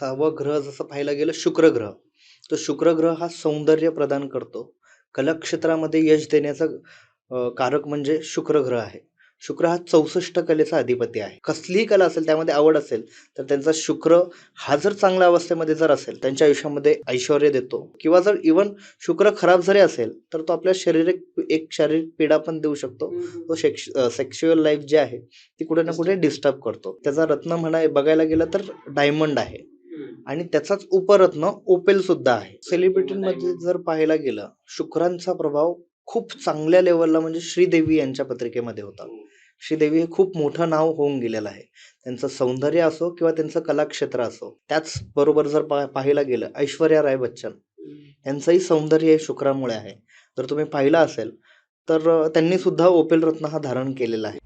सहावं ग्रह जसं पाहायला गेलं शुक्र ग्रह तर शुक्र ग्रह हा सौंदर्य प्रदान करतो. कलाक्षेत्रामध्ये यश देण्याचा अ, कारक म्हणजे शुक्र ग्रह आहे. शुक्र हा चौसष्ट कलेचा अधिपती आहे. कसलीही कला असेल त्यामध्ये आवड असेल तर त्यांचा शुक्र हा जर चांगल्या अवस्थेमध्ये जर असेल त्यांच्या आयुष्यामध्ये ऐश्वर देतो. किंवा जर इवन शुक्र खराब जरी असेल तर तो आपल्या शारीरिक एक शारीरिक पीडा पण देऊ शकतो. तो सेक्श सेक्शुअल लाईफ जी आहे ती कुठे ना कुठे डिस्टर्ब करतो. त्याचा रत्न म्हणा बघायला गेलं तर डायमंड आहे. आणि त्याचाच उपरत्न ओपेल सुद्धा आहे. सेलिब्रिटीमध्ये जर पाहायला गेलं शुक्रांचा प्रभाव खूप चांगल्या लेवलला म्हणजे श्रीदेवी यांच्या पत्रिकेमध्ये होता. श्रीदेवी हे खूप मोठं नाव होऊन गेलेलं आहे. त्यांचं सौंदर्य असो किंवा त्यांचं कलाक्षेत्र असो त्याच बरोबर जर पा पाहायला गेलं ऐश्वर्या राय बच्चन यांचंही सौंदर्य हे शुक्रामुळे आहे. जर तुम्ही पाहिलं असेल तर त्यांनी सुद्धा ओपेल रत्न हा धारण केलेला आहे.